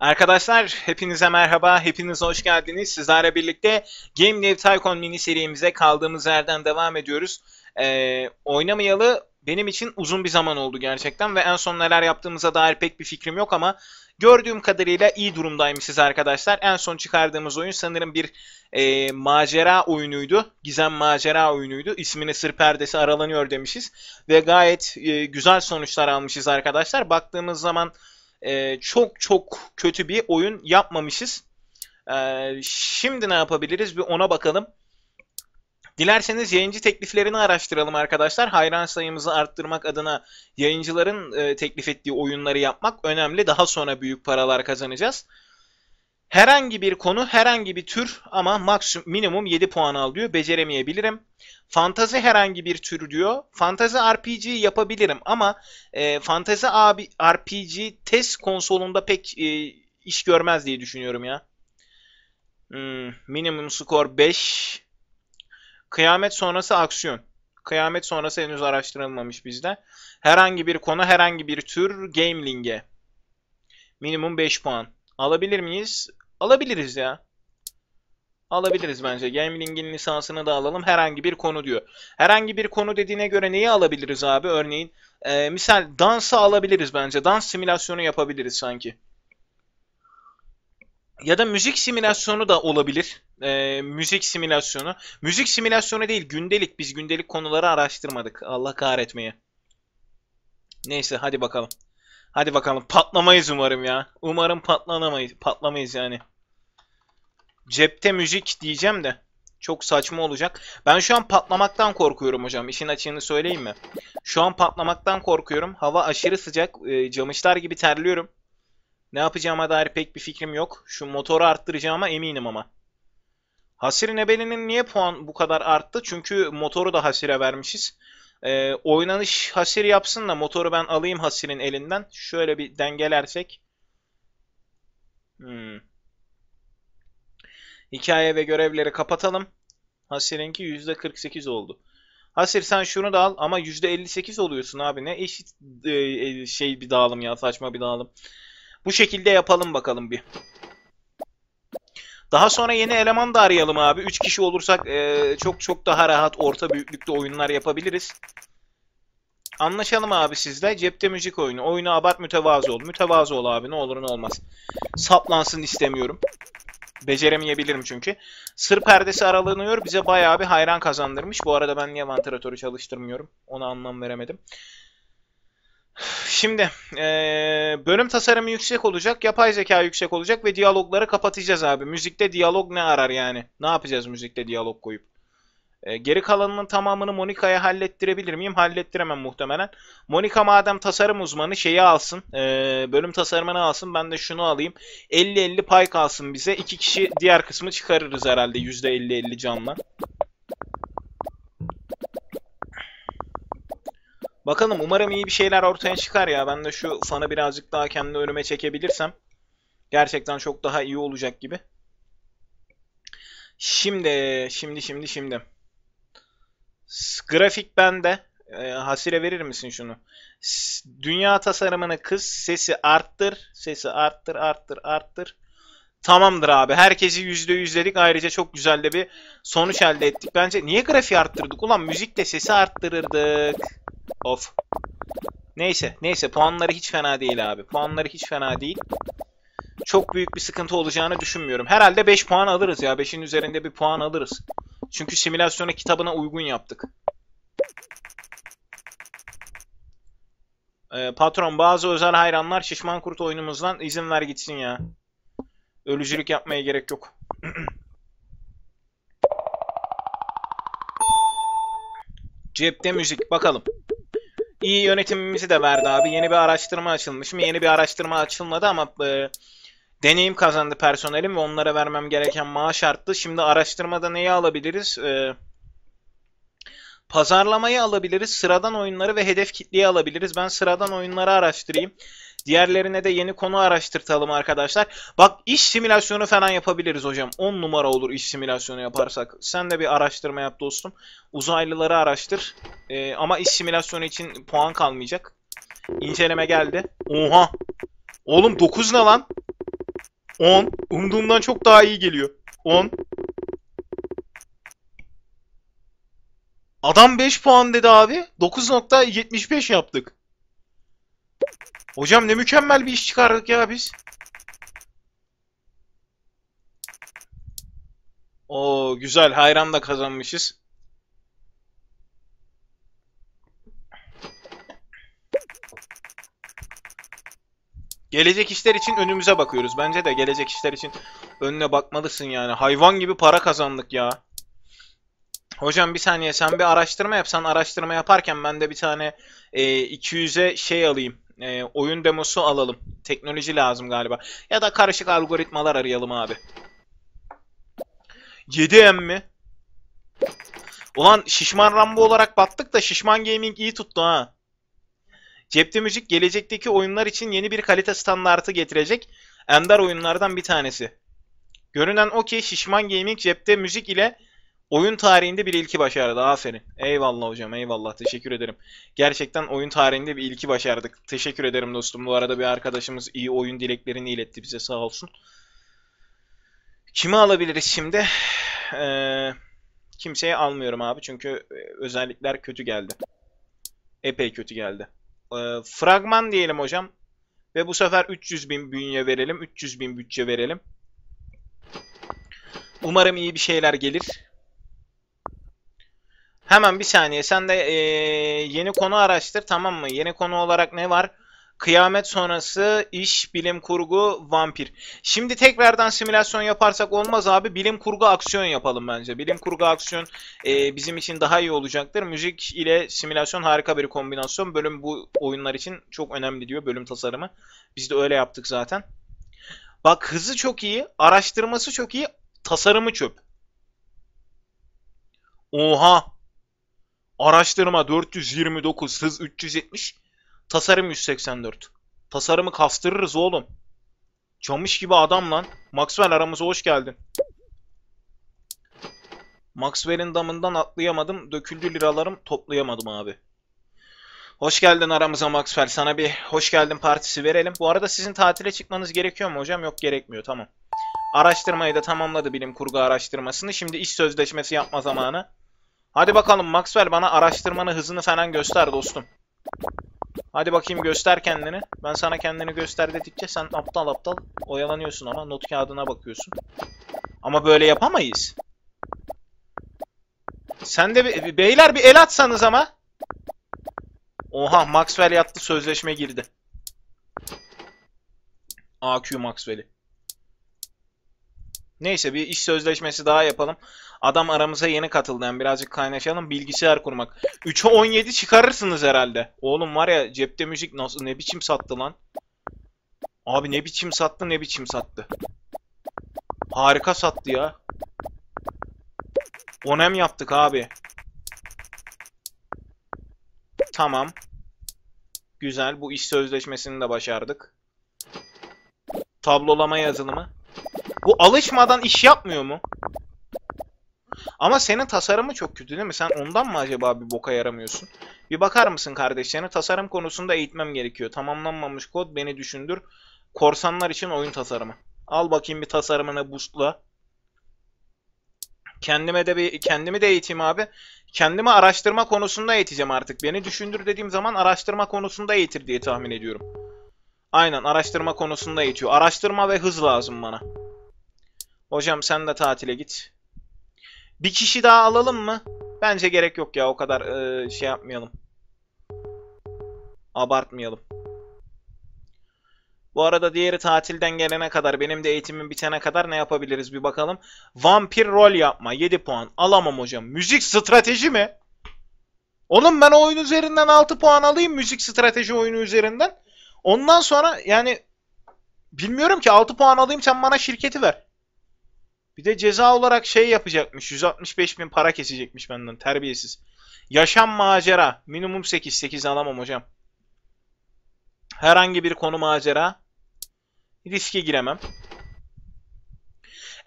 Arkadaşlar hepinize merhaba, hepiniz hoş geldiniz. Sizlerle birlikte Game Dev Tycoon mini serimize kaldığımız yerden devam ediyoruz. Ee, oynamayalı benim için uzun bir zaman oldu gerçekten ve en son neler yaptığımıza dair pek bir fikrim yok ama gördüğüm kadarıyla iyi durumdaymışız arkadaşlar. En son çıkardığımız oyun sanırım bir e, macera oyunuydu. Gizem macera oyunuydu. İsmine sır perdesi aralanıyor demişiz ve gayet e, güzel sonuçlar almışız arkadaşlar. Baktığımız zaman e, çok çok kötü bir oyun yapmamışız. E, şimdi ne yapabiliriz bir ona bakalım. Dilerseniz yayıncı tekliflerini araştıralım arkadaşlar. Hayran sayımızı arttırmak adına yayıncıların e, teklif ettiği oyunları yapmak önemli. Daha sonra büyük paralar kazanacağız. Herhangi bir konu, herhangi bir tür ama maksimum minimum 7 puan al diyor. Beceremeyebilirim. Fantazi herhangi bir tür diyor. Fantazi RPG yapabilirim ama e, Fantazi RPG test konsolunda pek e, iş görmez diye düşünüyorum ya. Hmm, minimum skor 5. Kıyamet sonrası aksiyon. Kıyamet sonrası henüz araştırılmamış bizde. Herhangi bir konu, herhangi bir tür gameling'e. Minimum 5 puan. Alabilir miyiz? Alabiliriz ya. Alabiliriz bence. Gameling'in lisansını da alalım. Herhangi bir konu diyor. Herhangi bir konu dediğine göre neyi alabiliriz abi? Örneğin e, misal dansı alabiliriz bence. Dans simülasyonu yapabiliriz sanki. Ya da müzik simülasyonu da olabilir. E, müzik simülasyonu. Müzik simülasyonu değil gündelik. Biz gündelik konuları araştırmadık. Allah kahretmeye. Neyse hadi bakalım. Hadi bakalım patlamayız umarım ya. Umarım patlanamayız. Patlamayız yani. Cepte müzik diyeceğim de. Çok saçma olacak. Ben şu an patlamaktan korkuyorum hocam. İşin açığını söyleyeyim mi? Şu an patlamaktan korkuyorum. Hava aşırı sıcak. E, camışlar gibi terliyorum. Ne yapacağıma dair pek bir fikrim yok. Şu motoru arttıracağıma eminim ama. Hasir Nebeli'nin niye puan bu kadar arttı? Çünkü motoru da Hasir'e vermişiz. Ee, oynanış Hasir yapsın da motoru ben alayım Hasir'in elinden. Şöyle bir dengelersek. Hmm. Hikaye ve görevleri kapatalım. Hasir'inki %48 oldu. Hasir sen şunu da al ama %58 oluyorsun abi. Ne eşit e, şey bir dağılım ya saçma bir dağılım. Bu şekilde yapalım bakalım bir. Daha sonra yeni eleman da arayalım abi. 3 kişi olursak e, çok çok daha rahat orta büyüklükte oyunlar yapabiliriz. Anlaşalım abi sizle. Cepte müzik oyunu. Oyunu abart mütevazı ol. Mütevazı ol abi ne olur ne olmaz. Saplansın istemiyorum. Beceremeyebilirim çünkü. Sır perdesi aralanıyor. Bize bayağı bir hayran kazandırmış. Bu arada ben niye vantilatörü çalıştırmıyorum? Ona anlam veremedim. Şimdi e, bölüm tasarımı yüksek olacak, yapay zeka yüksek olacak ve diyalogları kapatacağız abi. Müzikte diyalog ne arar yani? Ne yapacağız müzikte diyalog koyup? E, geri kalanının tamamını Monika'ya hallettirebilir miyim? Hallettiremem muhtemelen. Monika madem tasarım uzmanı şeyi alsın, e, bölüm tasarımını alsın. Ben de şunu alayım. 50-50 pay kalsın bize. İki kişi diğer kısmı çıkarırız herhalde %50-50 canla. Bakalım umarım iyi bir şeyler ortaya çıkar ya. Ben de şu fanı birazcık daha kendi önüme çekebilirsem gerçekten çok daha iyi olacak gibi. Şimdi, şimdi, şimdi, şimdi. Grafik bende. E, hasire verir misin şunu? Dünya tasarımını kız, sesi arttır, sesi arttır, arttır, arttır. Tamamdır abi. Herkesi %100'ledik. Ayrıca çok güzel de bir sonuç elde ettik. Bence niye grafiği arttırdık? Ulan müzikle sesi arttırırdık. Of. Neyse. Neyse. Puanları hiç fena değil abi. Puanları hiç fena değil. Çok büyük bir sıkıntı olacağını düşünmüyorum. Herhalde 5 puan alırız ya. 5'in üzerinde bir puan alırız. Çünkü simülasyonu kitabına uygun yaptık. Ee, patron bazı özel hayranlar şişman kurt oyunumuzdan izin ver gitsin ya. Ölücülük yapmaya gerek yok. Cepte müzik bakalım. İyi yönetimimizi de verdi abi. Yeni bir araştırma açılmış mı? Yeni bir araştırma açılmadı ama e, deneyim kazandı personelim ve onlara vermem gereken maaş arttı. Şimdi araştırmada neyi alabiliriz? E, pazarlamayı alabiliriz. Sıradan oyunları ve hedef kitleyi alabiliriz. Ben sıradan oyunları araştırayım. Diğerlerine de yeni konu araştırtalım arkadaşlar. Bak iş simülasyonu falan yapabiliriz hocam. 10 numara olur iş simülasyonu yaparsak. Sen de bir araştırma yap dostum. Uzaylıları araştır. Ee, ama iş simülasyonu için puan kalmayacak. İnceleme geldi. Oha. Oğlum 9 ne lan? 10. Umduğumdan çok daha iyi geliyor. 10. Adam 5 puan dedi abi. 9.75 yaptık. Hocam ne mükemmel bir iş çıkardık ya biz. Oo güzel. Hayran da kazanmışız. Gelecek işler için önümüze bakıyoruz. Bence de gelecek işler için önüne bakmalısın yani. Hayvan gibi para kazandık ya. Hocam bir saniye sen bir araştırma yap. Sen araştırma yaparken ben de bir tane e, 200'e şey alayım. E, oyun demosu alalım. Teknoloji lazım galiba. Ya da karışık algoritmalar arayalım abi. 7M mi? Ulan Şişman Rambo olarak battık da Şişman Gaming iyi tuttu ha. Cepte Müzik gelecekteki oyunlar için yeni bir kalite standartı getirecek ender oyunlardan bir tanesi. Görünen o ki Şişman Gaming cepte müzik ile oyun tarihinde bir ilki başardı. Aferin. Eyvallah hocam eyvallah teşekkür ederim. Gerçekten oyun tarihinde bir ilki başardık. Teşekkür ederim dostum. Bu arada bir arkadaşımız iyi oyun dileklerini iletti bize sağ olsun. Kimi alabiliriz şimdi? Ee, kimseyi almıyorum abi çünkü e, özellikler kötü geldi. Epey kötü geldi. Ee, fragman diyelim hocam. Ve bu sefer 300 bin bünye verelim. 300 bin bütçe verelim. Umarım iyi bir şeyler gelir. Hemen bir saniye. Sen de ee, yeni konu araştır tamam mı? Yeni konu olarak ne var? Kıyamet sonrası iş, bilim kurgu, vampir. Şimdi tekrardan simülasyon yaparsak olmaz abi. Bilim kurgu aksiyon yapalım bence. Bilim kurgu aksiyon e, bizim için daha iyi olacaktır. Müzik ile simülasyon harika bir kombinasyon. Bölüm bu oyunlar için çok önemli diyor bölüm tasarımı. Biz de öyle yaptık zaten. Bak hızı çok iyi, araştırması çok iyi, tasarımı çöp. Oha! Araştırma 429, hız 370. Tasarım 184. Tasarımı kastırırız oğlum. Camış gibi adam lan. Maxwell aramıza hoş geldin. Maxwell'in damından atlayamadım. Döküldü liralarım toplayamadım abi. Hoş geldin aramıza Maxwell. Sana bir hoş geldin partisi verelim. Bu arada sizin tatile çıkmanız gerekiyor mu hocam? Yok gerekmiyor. Tamam. Araştırmayı da tamamladı bilim kurgu araştırmasını. Şimdi iş sözleşmesi yapma zamanı. Hadi bakalım Maxwell bana araştırmanı hızını falan göster dostum. Hadi bakayım göster kendini. Ben sana kendini göster dedikçe sen aptal aptal oyalanıyorsun ama not kağıdına bakıyorsun. Ama böyle yapamayız. Sen de be beyler bir el atsanız ama. Oha Maxwell yattı sözleşme girdi. AQ Maxwell'i. Neyse bir iş sözleşmesi daha yapalım. Adam aramıza yeni katıldı. Yani birazcık kaynaşalım. Bilgisayar kurmak. 3'e 17 çıkarırsınız herhalde. Oğlum var ya cepte müzik nasıl ne biçim sattı lan. Abi ne biçim sattı ne biçim sattı. Harika sattı ya. Onem yaptık abi. Tamam. Güzel. Bu iş sözleşmesini de başardık. Tablolama yazılımı. Bu alışmadan iş yapmıyor mu? Ama senin tasarımı çok kötü değil mi? Sen ondan mı acaba bir boka yaramıyorsun? Bir bakar mısın kardeş? Seni tasarım konusunda eğitmem gerekiyor. Tamamlanmamış kod beni düşündür. Korsanlar için oyun tasarımı. Al bakayım bir tasarımını boostla. Kendime de bir kendimi de eğiteyim abi. Kendimi araştırma konusunda eğiteceğim artık. Beni düşündür dediğim zaman araştırma konusunda eğitir diye tahmin ediyorum. Aynen araştırma konusunda eğitiyor. Araştırma ve hız lazım bana. Hocam sen de tatile git. Bir kişi daha alalım mı? Bence gerek yok ya o kadar e, şey yapmayalım. Abartmayalım. Bu arada diğeri tatilden gelene kadar benim de eğitimim bitene kadar ne yapabiliriz bir bakalım. Vampir rol yapma 7 puan. Alamam hocam. Müzik strateji mi? Oğlum ben oyun üzerinden 6 puan alayım müzik strateji oyunu üzerinden. Ondan sonra yani bilmiyorum ki 6 puan alayım sen bana şirketi ver. Bir de ceza olarak şey yapacakmış. 165 bin para kesecekmiş benden. Terbiyesiz. Yaşam macera. Minimum 8. 8 alamam hocam. Herhangi bir konu macera. Riske giremem.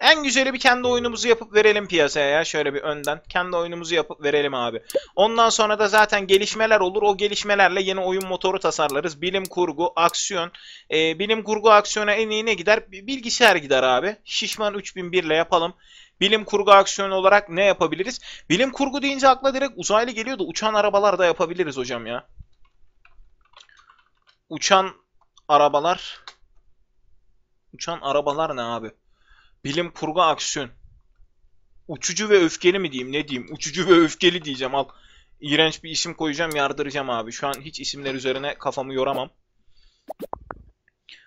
En güzeli bir kendi oyunumuzu yapıp verelim piyasaya ya. Şöyle bir önden. Kendi oyunumuzu yapıp verelim abi. Ondan sonra da zaten gelişmeler olur. O gelişmelerle yeni oyun motoru tasarlarız. Bilim kurgu, aksiyon. Ee, bilim kurgu aksiyona en iyi ne gider? Bilgisayar gider abi. Şişman 3001 ile yapalım. Bilim kurgu aksiyon olarak ne yapabiliriz? Bilim kurgu deyince akla direkt uzaylı geliyor da uçan arabalar da yapabiliriz hocam ya. Uçan arabalar. Uçan arabalar ne abi? Bilim kurgu aksiyon. Uçucu ve öfkeli mi diyeyim ne diyeyim? Uçucu ve öfkeli diyeceğim al. İğrenç bir isim koyacağım yardıracağım abi. Şu an hiç isimler üzerine kafamı yoramam.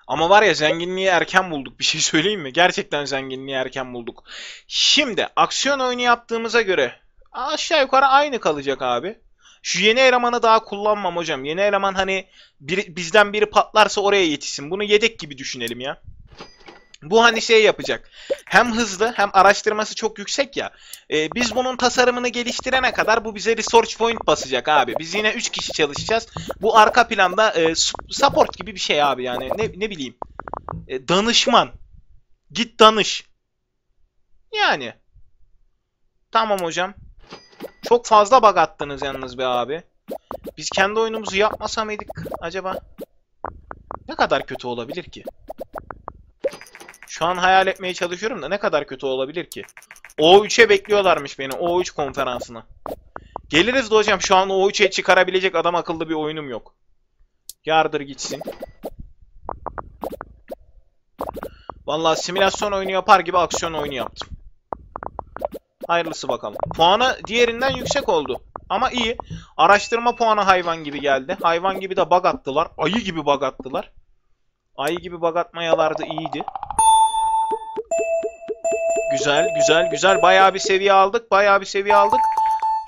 Ama var ya zenginliği erken bulduk. Bir şey söyleyeyim mi? Gerçekten zenginliği erken bulduk. Şimdi aksiyon oyunu yaptığımıza göre aşağı yukarı aynı kalacak abi. Şu yeni elemanı daha kullanmam hocam. Yeni eleman hani bir, bizden biri patlarsa oraya yetişsin. Bunu yedek gibi düşünelim ya. Bu hani şey yapacak. Hem hızlı hem araştırması çok yüksek ya. Ee, biz bunun tasarımını geliştirene kadar bu bize research point basacak abi. Biz yine 3 kişi çalışacağız. Bu arka planda e, support gibi bir şey abi yani. Ne, ne bileyim. E, danışman. Git danış. Yani. Tamam hocam. Çok fazla bug attınız yalnız be abi. Biz kendi oyunumuzu yapmasa mıydık acaba? Ne kadar kötü olabilir ki? Şu an hayal etmeye çalışıyorum da ne kadar kötü olabilir ki? O3'e bekliyorlarmış beni. O3 konferansına. Geliriz de hocam şu an O3'e çıkarabilecek adam akıllı bir oyunum yok. Yardır gitsin. Vallahi simülasyon oyunu yapar gibi aksiyon oyunu yaptım. Hayırlısı bakalım. Puanı diğerinden yüksek oldu. Ama iyi. Araştırma puanı hayvan gibi geldi. Hayvan gibi de bug attılar. Ayı gibi bug attılar. Ayı gibi bug atmayalar da iyiydi. Güzel, güzel, güzel. Bayağı bir seviye aldık. Bayağı bir seviye aldık.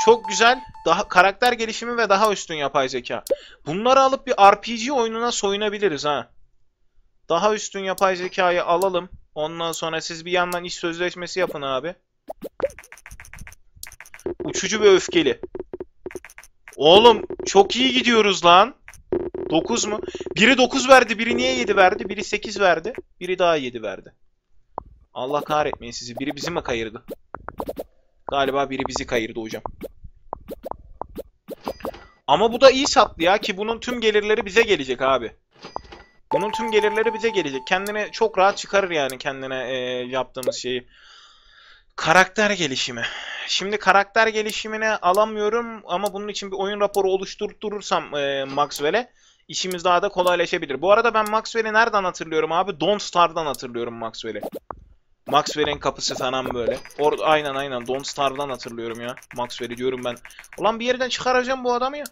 Çok güzel. Daha karakter gelişimi ve daha üstün yapay zeka. Bunları alıp bir RPG oyununa soyunabiliriz ha. Daha üstün yapay zekayı alalım. Ondan sonra siz bir yandan iş sözleşmesi yapın abi. Uçucu ve öfkeli. Oğlum çok iyi gidiyoruz lan. 9 mu? Biri 9 verdi, biri niye 7 verdi? Biri 8 verdi, biri daha 7 verdi. Allah kahretmeyin sizi. Biri bizi mi kayırdı? Galiba biri bizi kayırdı hocam. Ama bu da iyi sattı ya ki bunun tüm gelirleri bize gelecek abi. Bunun tüm gelirleri bize gelecek. Kendine çok rahat çıkarır yani kendine e, yaptığımız şeyi. Karakter gelişimi. Şimdi karakter gelişimini alamıyorum ama bunun için bir oyun raporu oluşturturursam e, Maxwell'e işimiz daha da kolaylaşabilir. Bu arada ben Maxwell'i nereden hatırlıyorum abi? Don't Star'dan hatırlıyorum Maxwell'i. Maxwell'in kapısı falan böyle. Or aynen aynen Don't Star'dan hatırlıyorum ya. Maxwell'i diyorum ben. Ulan bir yerden çıkaracağım bu adamı ya.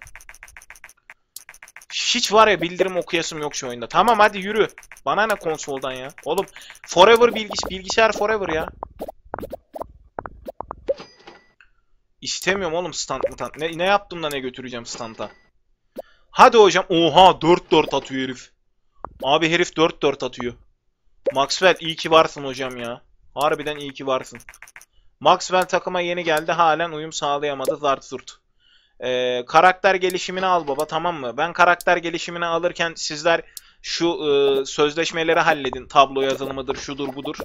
Hiç var ya bildirim okuyasım yok şu oyunda. Tamam hadi yürü. Bana ne konsoldan ya. Oğlum forever bilgis bilgisayar forever ya. İstemiyorum oğlum stand mı Ne, ne yaptım da ne götüreceğim standa. Hadi hocam. Oha 4-4 atıyor herif. Abi herif 4-4 atıyor. Maxwell iyi ki varsın hocam ya. Harbiden iyi ki varsın. Maxwell takıma yeni geldi. Halen uyum sağlayamadı. Zart zurt. Ee, karakter gelişimini al baba tamam mı? Ben karakter gelişimini alırken sizler şu e, sözleşmeleri halledin. Tablo yazılımıdır, şudur budur.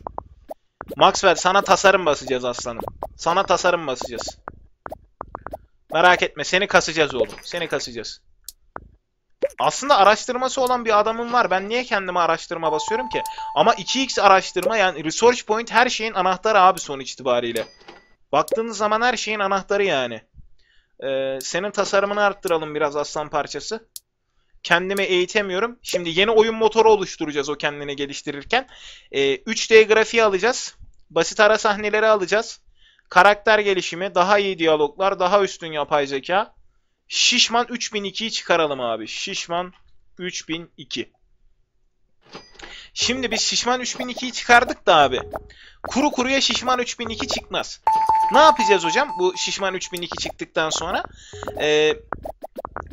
Maxwell sana tasarım basacağız aslanım. Sana tasarım basacağız. Merak etme seni kasacağız oğlum. Seni kasacağız. Aslında araştırması olan bir adamım var. Ben niye kendime araştırma basıyorum ki? Ama 2x araştırma yani research point her şeyin anahtarı abi sonuç itibariyle. Baktığınız zaman her şeyin anahtarı yani. Ee, senin tasarımını arttıralım biraz aslan parçası. Kendimi eğitemiyorum. Şimdi yeni oyun motoru oluşturacağız o kendini geliştirirken. Ee, 3D grafiği alacağız. Basit ara sahneleri alacağız. Karakter gelişimi, daha iyi diyaloglar, daha üstün yapay zeka. Şişman 3002'yi çıkaralım abi. Şişman 3002. Şimdi biz Şişman 3002'yi çıkardık da abi. Kuru kuruya Şişman 3002 çıkmaz. Ne yapacağız hocam bu Şişman 3002 çıktıktan sonra? Ee,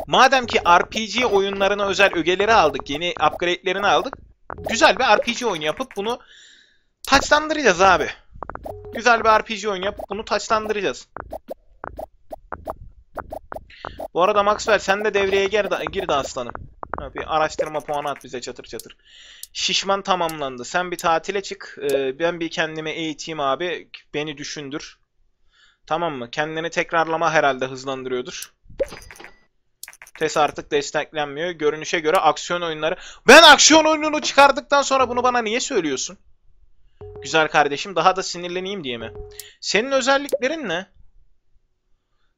madem ki RPG oyunlarına özel ögeleri aldık, yeni upgrade'lerini aldık. Güzel bir RPG oyunu yapıp bunu taçlandıracağız abi. Güzel bir RPG oyun yapıp bunu taçlandıracağız. Bu arada Maxwell sen de devreye gir de, gir de aslanım. Bir araştırma puanı at bize çatır çatır. Şişman tamamlandı. Sen bir tatile çık. Ee, ben bir kendimi eğiteyim abi. Beni düşündür. Tamam mı? Kendini tekrarlama herhalde hızlandırıyordur. TES artık desteklenmiyor. Görünüşe göre aksiyon oyunları... Ben aksiyon oyununu çıkardıktan sonra bunu bana niye söylüyorsun? Güzel kardeşim daha da sinirleneyim diye mi? Senin özelliklerin ne?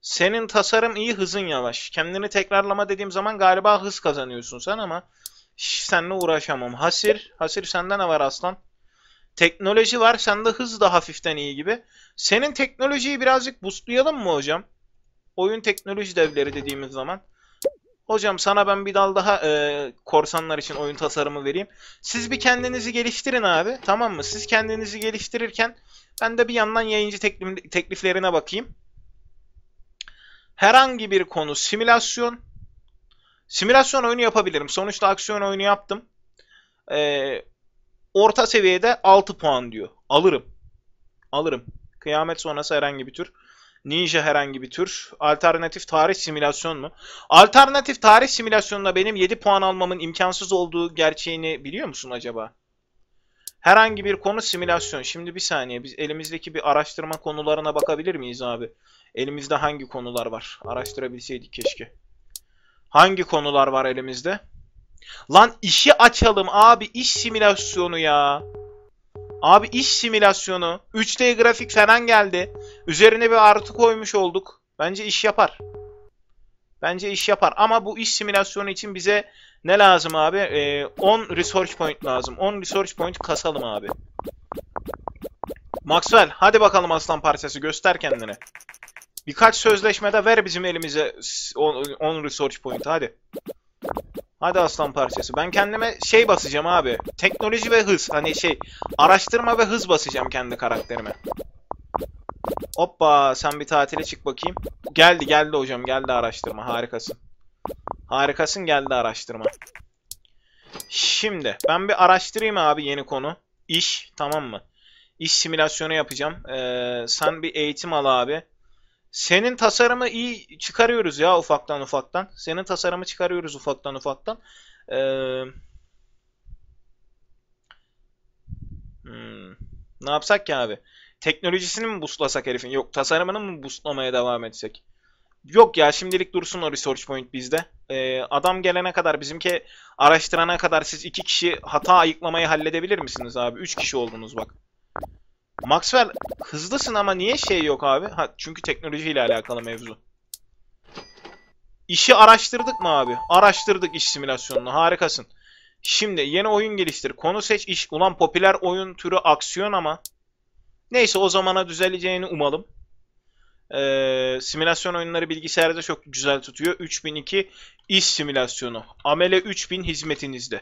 Senin tasarım iyi, hızın yavaş. Kendini tekrarlama dediğim zaman galiba hız kazanıyorsun sen ama şş, seninle uğraşamam. Hasir, Hasir sende ne var aslan? Teknoloji var, sende hız da hafiften iyi gibi. Senin teknolojiyi birazcık boostlayalım mı hocam? Oyun teknoloji devleri dediğimiz zaman. Hocam sana ben bir dal daha e, korsanlar için oyun tasarımı vereyim. Siz bir kendinizi geliştirin abi. Tamam mı? Siz kendinizi geliştirirken ben de bir yandan yayıncı teklif, tekliflerine bakayım. Herhangi bir konu simülasyon. Simülasyon oyunu yapabilirim. Sonuçta aksiyon oyunu yaptım. E, orta seviyede 6 puan diyor. Alırım. Alırım. Kıyamet sonrası herhangi bir tür. Ninja herhangi bir tür. Alternatif tarih simülasyon mu? Alternatif tarih simülasyonunda benim 7 puan almamın imkansız olduğu gerçeğini biliyor musun acaba? Herhangi bir konu simülasyon. Şimdi bir saniye biz elimizdeki bir araştırma konularına bakabilir miyiz abi? Elimizde hangi konular var? Araştırabilseydik keşke. Hangi konular var elimizde? Lan işi açalım abi iş simülasyonu ya. Abi iş simülasyonu. 3D grafik falan geldi. Üzerine bir artı koymuş olduk. Bence iş yapar. Bence iş yapar. Ama bu iş simülasyonu için bize ne lazım abi? Ee, 10 research point lazım. 10 research point kasalım abi. Maxwell hadi bakalım aslan parçası göster kendini. Birkaç sözleşmede ver bizim elimize 10 research point hadi. Hadi aslan parçası. Ben kendime şey basacağım abi. Teknoloji ve hız. Hani şey araştırma ve hız basacağım kendi karakterime. Hoppa sen bir tatile çık bakayım. Geldi geldi hocam geldi araştırma. Harikasın. Harikasın geldi araştırma. Şimdi ben bir araştırayım abi yeni konu. İş tamam mı? İş simülasyonu yapacağım. Ee, sen bir eğitim al abi. Senin tasarımı iyi çıkarıyoruz ya ufaktan ufaktan. Senin tasarımı çıkarıyoruz ufaktan ufaktan. Ee, hmm, ne yapsak ki abi? Teknolojisini mi boostlasak herifin? Yok tasarımını mı boostlamaya devam etsek? Yok ya şimdilik dursun o research point bizde. Ee, adam gelene kadar bizimki araştırana kadar siz iki kişi hata ayıklamayı halledebilir misiniz abi? Üç kişi oldunuz bak. Maxwell hızlısın ama niye şey yok abi? Ha, çünkü teknolojiyle alakalı mevzu. İşi araştırdık mı abi? Araştırdık iş simülasyonunu. Harikasın. Şimdi yeni oyun geliştir. Konu seç iş. Ulan popüler oyun türü aksiyon ama. Neyse o zamana düzeleceğini umalım. Ee, simülasyon oyunları bilgisayarda çok güzel tutuyor. 3002 iş simülasyonu. Amele 3000 hizmetinizde.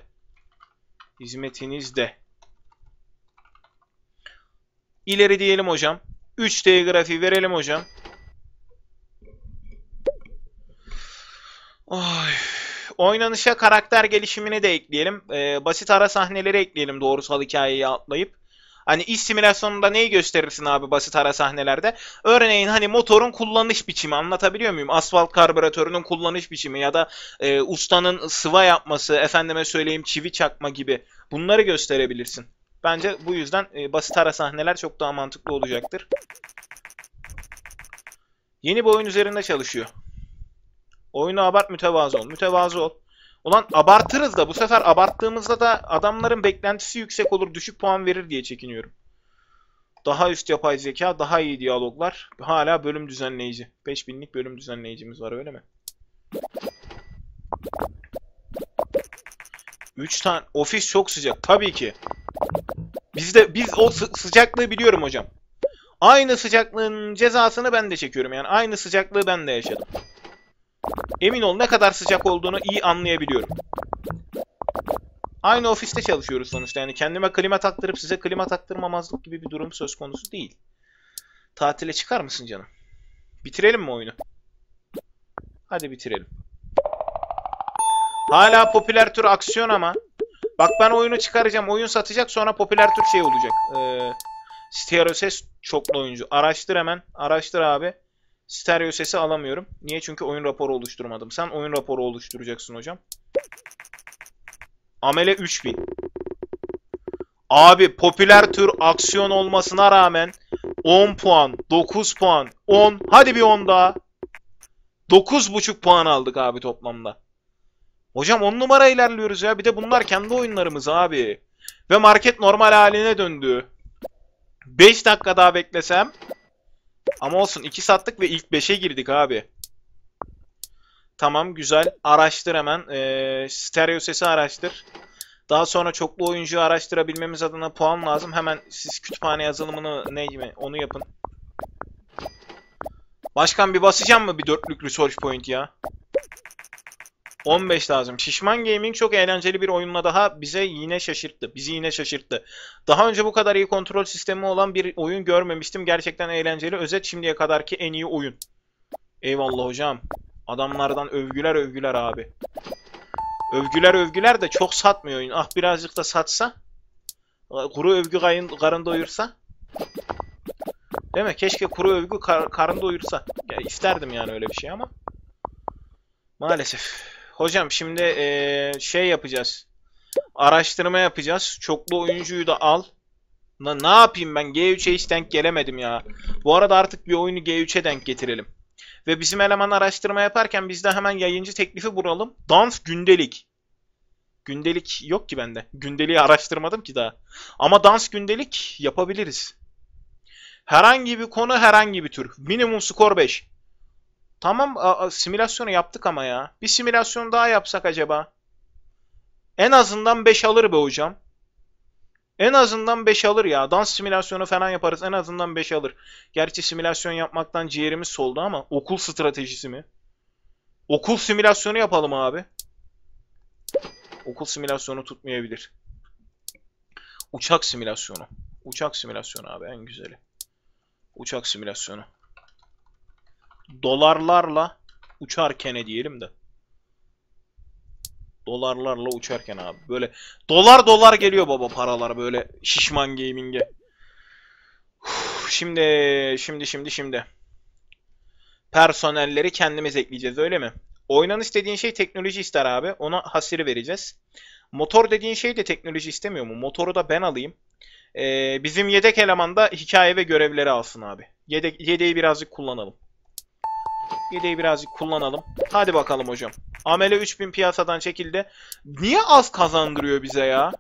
Hizmetinizde. İleri diyelim hocam. 3D grafiği verelim hocam. Oy. Oynanışa karakter gelişimini de ekleyelim. Ee, basit ara sahneleri ekleyelim doğrusal hikayeyi atlayıp. Hani iş simülasyonunda neyi gösterirsin abi basit ara sahnelerde? Örneğin hani motorun kullanış biçimi anlatabiliyor muyum? Asfalt karbüratörünün kullanış biçimi ya da e, ustanın sıva yapması, efendime söyleyeyim çivi çakma gibi bunları gösterebilirsin. Bence bu yüzden e, basit ara sahneler çok daha mantıklı olacaktır. Yeni bir oyun üzerinde çalışıyor. Oyunu abart mütevazı ol. Mütevazı ol. Ulan abartırız da bu sefer abarttığımızda da adamların beklentisi yüksek olur düşük puan verir diye çekiniyorum. Daha üst yapay zeka, daha iyi diyaloglar. Hala bölüm düzenleyici. 5000'lik bölüm düzenleyicimiz var öyle mi? 3 tane ofis çok sıcak. Tabii ki. Biz de biz o sı sıcaklığı biliyorum hocam. Aynı sıcaklığın cezasını ben de çekiyorum yani. Aynı sıcaklığı ben de yaşadım. Emin ol ne kadar sıcak olduğunu iyi anlayabiliyorum. Aynı ofiste çalışıyoruz sonuçta. Yani kendime klima taktırıp size klima taktırmamazlık gibi bir durum söz konusu değil. Tatile çıkar mısın canım? Bitirelim mi oyunu? Hadi bitirelim. Hala popüler tür aksiyon ama Bak ben oyunu çıkaracağım. Oyun satacak sonra popüler tür şey olacak. Ee, stereo ses çoklu oyuncu. Araştır hemen. Araştır abi. Stereo sesi alamıyorum. Niye? Çünkü oyun raporu oluşturmadım. Sen oyun raporu oluşturacaksın hocam. Amele 3000. Abi popüler tür aksiyon olmasına rağmen 10 puan, 9 puan, 10. Hadi bir 10 daha. 9.5 puan aldık abi toplamda. Hocam 10 numara ilerliyoruz ya. Bir de bunlar kendi oyunlarımız abi. Ve market normal haline döndü. 5 dakika daha beklesem. Ama olsun 2 sattık ve ilk 5'e girdik abi. Tamam güzel. Araştır hemen. Ee, stereo sesi araştır. Daha sonra çoklu oyuncuyu araştırabilmemiz adına puan lazım. Hemen siz kütüphane yazılımını ne gibi onu yapın. Başkan bir basacağım mı bir dörtlük research point ya? 15 lazım. Şişman Gaming çok eğlenceli bir oyunla daha bize yine şaşırttı. Bizi yine şaşırttı. Daha önce bu kadar iyi kontrol sistemi olan bir oyun görmemiştim. Gerçekten eğlenceli. Özet şimdiye kadarki en iyi oyun. Eyvallah hocam. Adamlardan övgüler övgüler abi. Övgüler övgüler de çok satmıyor oyun. Ah birazcık da satsa. Kuru övgü kayın, karın doyursa. Değil mi? Keşke kuru övgü kar, karın doyursa. Ya isterdim yani öyle bir şey ama. Maalesef. Hocam şimdi ee, şey yapacağız. Araştırma yapacağız. Çoklu oyuncuyu da al. Na, ne yapayım ben? G3'e hiç denk gelemedim ya. Bu arada artık bir oyunu G3'e denk getirelim. Ve bizim eleman araştırma yaparken biz de hemen yayıncı teklifi buralım. Dans gündelik. Gündelik yok ki bende. Gündeliği araştırmadım ki daha. Ama dans gündelik yapabiliriz. Herhangi bir konu herhangi bir tür. Minimum skor 5. Tamam a, a, simülasyonu yaptık ama ya. Bir simülasyon daha yapsak acaba? En azından 5 alır be hocam. En azından 5 alır ya. Dans simülasyonu falan yaparız. En azından 5 alır. Gerçi simülasyon yapmaktan ciğerimiz soldu ama okul stratejisi mi? Okul simülasyonu yapalım abi. Okul simülasyonu tutmayabilir. Uçak simülasyonu. Uçak simülasyonu abi en güzeli. Uçak simülasyonu. Dolarlarla uçarken diyelim de. Dolarlarla uçarken abi. Böyle dolar dolar geliyor baba paralar böyle şişman gaming'e. Şimdi şimdi şimdi şimdi. Personelleri kendimiz ekleyeceğiz öyle mi? Oynanış dediğin şey teknoloji ister abi. Ona hasiri vereceğiz. Motor dediğin şey de teknoloji istemiyor mu? Motoru da ben alayım. Ee, bizim yedek eleman da hikaye ve görevleri alsın abi. Yedek, yedeği birazcık kullanalım. Yedeği birazcık kullanalım. Hadi bakalım hocam. Amele 3000 piyasadan çekildi. Niye az kazandırıyor bize ya?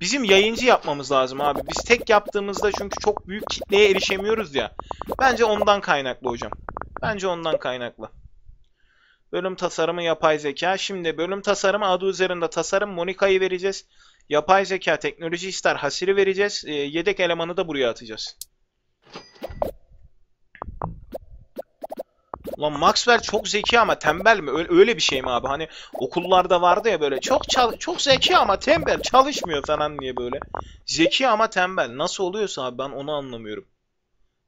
Bizim yayıncı yapmamız lazım abi. Biz tek yaptığımızda çünkü çok büyük kitleye erişemiyoruz ya. Bence ondan kaynaklı hocam. Bence ondan kaynaklı. Bölüm tasarımı yapay zeka. Şimdi bölüm tasarımı adı üzerinde tasarım Monika'yı vereceğiz. Yapay zeka teknoloji ister hasiri vereceğiz. E, yedek elemanı da buraya atacağız. Ulan Maxwell çok zeki ama tembel mi? Öyle, öyle bir şey mi abi? Hani okullarda vardı ya böyle çok çal çok zeki ama tembel çalışmıyor falan diye böyle. Zeki ama tembel. Nasıl oluyorsa abi ben onu anlamıyorum.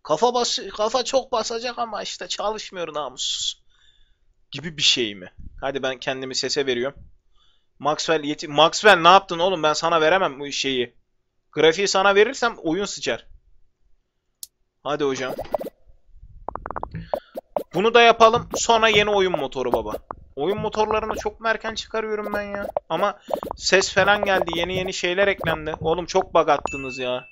Kafa bas kafa çok basacak ama işte çalışmıyor namussuz. Gibi bir şey mi? Hadi ben kendimi sese veriyorum. Maxwell yeti Maxwell ne yaptın oğlum? Ben sana veremem bu şeyi. Grafiği sana verirsem oyun sıçar. Hadi hocam. Bunu da yapalım. Sonra yeni oyun motoru baba. Oyun motorlarını çok mu erken çıkarıyorum ben ya? Ama ses falan geldi. Yeni yeni şeyler eklendi. Oğlum çok bug attınız ya.